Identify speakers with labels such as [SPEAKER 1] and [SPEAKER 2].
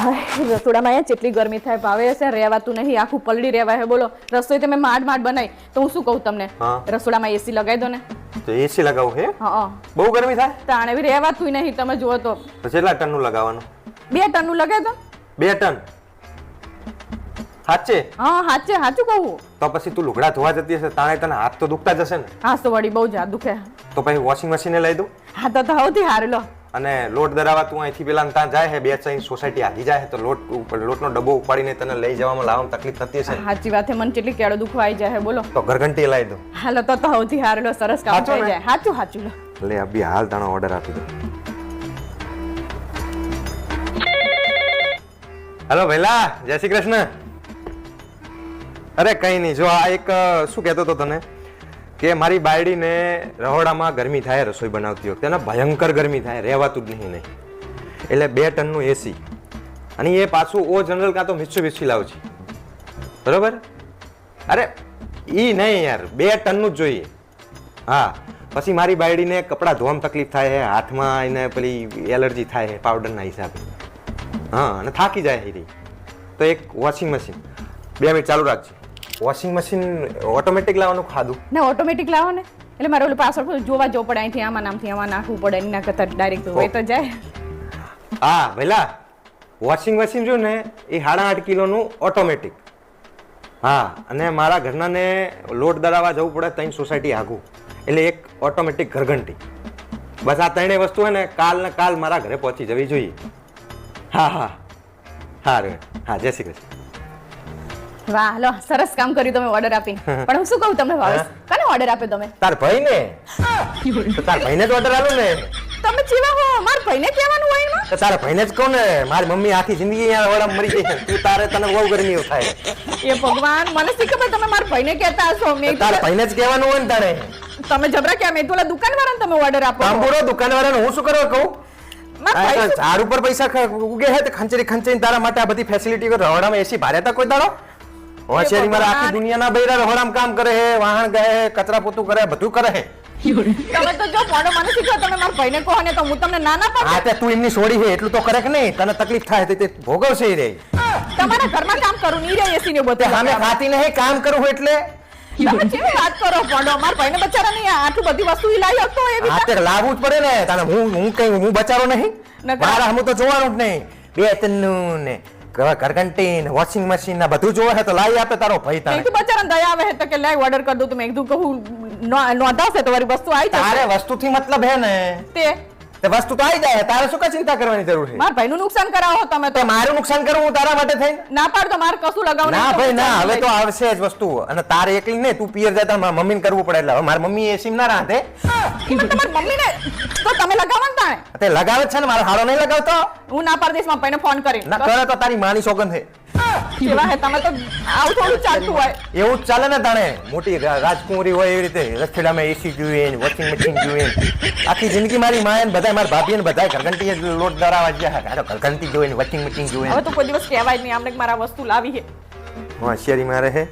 [SPEAKER 1] હાય, રસોડામાં અહીંયા જેટલી ગરમી થાય ભાવે હશે રહેવાતું નહીં આખું પલડી રહેવા હે બોલો. રસોઈ તમે માંડ માંડ બનાવી. તો હું શું કહું તમને? રસોડામાં એસી લગાવી દો ને.
[SPEAKER 2] તો એસી લગાવું હે?
[SPEAKER 1] હા
[SPEAKER 2] બહુ ગરમી થાય?
[SPEAKER 1] તાણે બી રહેવાતું નહીં તમે જુઓ તો.
[SPEAKER 2] કેટલા ટનનું લગાવવાનું?
[SPEAKER 1] બે ટનનું લગાવી દો.
[SPEAKER 2] બે ટન? સાચે?
[SPEAKER 1] હા સાચે સાચું કહું.
[SPEAKER 2] તો પછી તું લુગડા ધોવા જતી હશે તાણે તને હાથ તો દુખતા જશે ને.
[SPEAKER 1] હા તો વળી બહુ જ દુખે.
[SPEAKER 2] તો પછી વોશિંગ મશીને લઈ દઉં.
[SPEAKER 1] હા તો તો સૌથી હારું લો.
[SPEAKER 2] અને લોટ દરાવા તું અહીંથી પેલા ત્યાં જાય હે બે ચાઈ સોસાયટી આધી જાય તો લોટ ઉપર લોટનો ડબ્બો ઉપાડીને તને લઈ જવામાં લાવવામાં તકલીફ થતી હશે?
[SPEAKER 1] સાચી વાત છે મને કેટલી કેળો દુખવા આવી જાય બોલો.
[SPEAKER 2] તો ઘરઘંટી લાવી દો.
[SPEAKER 1] હાલો તો તો સૌથી હારું લો સરસ કામ થઈ જાય. સાચું સાચું લો.
[SPEAKER 2] લે અભી હાલ તાણો ઓર્ડર આપી દો. હેલો ભૈલા જય શ્રી કૃષ્ણ. અરે કઈ નહીં જો આ એક શું કહેતો હતો તને? કે મારી બાયડીને રહોડામાં ગરમી થાય, રસોઈ બનાવતી વખતે. અને ભયંકર ગરમી થાય, રહેવાતું જ નહીં નહીં એટલે બે ટનનું એસી અને એ પાછું ઓ જનરલ કાં તો મિસ્સુ મિસ્સી લાવ છે બરોબર? અરે એ નહીં યાર, બે ટનનું જ જોઈએ. હા, પછી મારી બાયડીને કપડાં ધોવામાં તકલીફ થાય છે હાથમાં એને પેલી એલર્જી થાય છે પાવડરના હિસાબે. હા, અને થાકી જાય છે તો એક વોશિંગ મશીન બે મિનિટ ચાલુ રાખજે. વોશિંગ મશીન ઓટોમેટિક લાવવાનું ખાધું.
[SPEAKER 1] ને ઓટોમેટિક લાવો ને. એટલે મારે ઓલું બધું જોવા જવું પડે અહીંથી આમાં નામથી આમાં નાખવું પડે એના કરતા ડાયરેક્ટ હોય તો જાય.
[SPEAKER 2] હા ભેલા વોશિંગ મશીન જો ને એ સાડા આઠ કિલોનું ઓટોમેટિક હા અને મારા ઘરનાને લોટ દળાવવા જવું પડે ત્રણ સોસાયટી આગું. એટલે એક ઓટોમેટિક ઘરઘંટી. બસ આ ત્રણેય વસ્તુ હોય ને કાલ ને કાલ મારા ઘરે પહોંચી જવી જોઈએ. હા હા. હા રે. હા જય શ્રી કૃષ્ણ.
[SPEAKER 1] વાહ લો સરસ કામ કર્યું તમે ઓર્ડર આપીને પણ હું શું કહું તમને ભાવેશ? કને ઓર્ડર આપ્યો તમે?
[SPEAKER 2] તાર ભાઈ ને તો તાર ભાઈને જ ઓર્ડર આલું ને.
[SPEAKER 1] તમે જેવા હો મારા ભાઈને કહેવાનું હોય એમાં?
[SPEAKER 2] તો તારા ભાઈને જ કહું ને મારી મમ્મી આખી જિંદગી અહીંયા ઓળમ મરી ગઈ તું તારે તને બહુ ગરમી થાય.
[SPEAKER 1] એ ભગવાન મને શી ખબર તમે મારા ભાઈને કહેતા હશો? મેં
[SPEAKER 2] તાર ભાઈને જ કહેવાનું હોય ને તારે.
[SPEAKER 1] તમે જબરા કે એ તો દુકાનવાળાને તમે ઓર્ડર આપો.
[SPEAKER 2] આંબોડો દુકાનવાળાને હું શું કરવા કહું? ઝાડ ઉપર પૈસા ઉગે હે તો ખંચરી ખંચરી તારા માટે આ બધી ફેસિલિટી રવાડામાં એસી ભારે હતા કોઈ દાડો? હોશિયારી મારા આખી. દુનિયાના બૈરા રહોડામાં કામ કરે હે વાહણ ગયે કચરા પોતું કરે બધું કરે હે.
[SPEAKER 1] તમે તો જો મોડો મને શીખો તમે મારા ભાઈને કહો ને તો હું તમને ના ના પાડું.
[SPEAKER 2] હા તે તું એમની છોડી છે એટલું તો કરે કે નહીં? તને તકલીફ થાય તે ભોગવશે ઈ રે.
[SPEAKER 1] તમારા ઘરમાં કામ કરું ની રે એસી ને બધું.
[SPEAKER 2] સામે ખાતી નહીં કામ કરું એટલે?
[SPEAKER 1] તમે કેવી વાત કરો પડો મારા ભાઈને બચારા નહીં આટલું બધી વસ્તુ ઈ લાવી શકતો હોય એવી
[SPEAKER 2] તે લાવવું જ પડે ને. તને હું હું કઈ હું બચારો નહીં. મારા હું તો જોવાનું જ નહીં. બે ત્રણનું ને ઘર- ઘરઘંટી ને વોશિંગ મશીન ના બધું જોવે છે તો લાવી આપે તારો ભાઈ
[SPEAKER 1] તારે
[SPEAKER 2] તને
[SPEAKER 1] કીધું બચારાને દયા આવે તો કે લાઈ ઓર્ડર કર દો તો મેં કીધું કહું નો- નોંધાવશે તો મારી વસ્તુ આવી
[SPEAKER 2] તારે
[SPEAKER 1] વસ્તુ
[SPEAKER 2] થી મતલબ હે ને?
[SPEAKER 1] તે
[SPEAKER 2] તે વસ્તુ તો આવી જાય તારે શું કઈ ચિંતા કરવાની જરૂર છે?
[SPEAKER 1] મારા ભાઈનું નુકસાન કરાવો તમે તો.
[SPEAKER 2] તો મારું નુકસાન કરવું હું તારા માટે થઈ
[SPEAKER 1] ના પાડતો મારે કશું લગાવવું
[SPEAKER 2] ના ભાઈ ના હવે તો આવશે જ વસ્તુ. અને તારે એકલી ને તું પિયર જતા મારા મમ્મીને કરવું પડે. એટલે હવે મારી મમ્મી એસી ના
[SPEAKER 1] રાતે તમારી મમ્મીને તો તમે લગાવો ને તાણે?
[SPEAKER 2] તે લગાવે છે ને મારો હાડો નહીં લગાવતો?
[SPEAKER 1] હું ના પાડી દઈશ મારા ભાઈને ફોન કરી
[SPEAKER 2] ના કરે તો તારી માની સોગંદ છે.
[SPEAKER 1] કેવા હે તમે તો આવું થોડું ચાલતું હોય.
[SPEAKER 2] એવું જ ચાલે ને તાણે. મોટી રાજકુંવરી હોય એવી રીતે. રસોડામાં એસી જોઈએ ને વોશિંગ મશીન જોઈએ આખી જિંદગી મારી માએ ને બધા મારા ભાભી ને બધા ઘરઘંટી લોટ દરાવા ગયા હા તો ઘરઘંટી જોઈએ ને વોશિંગ મશીન જોઈએ
[SPEAKER 1] હવે તો કોઈ દિવસ કહેવાય નહીં. આમને મારા વસ્તુ લાવી છે.
[SPEAKER 2] હોશિયારી મારે હે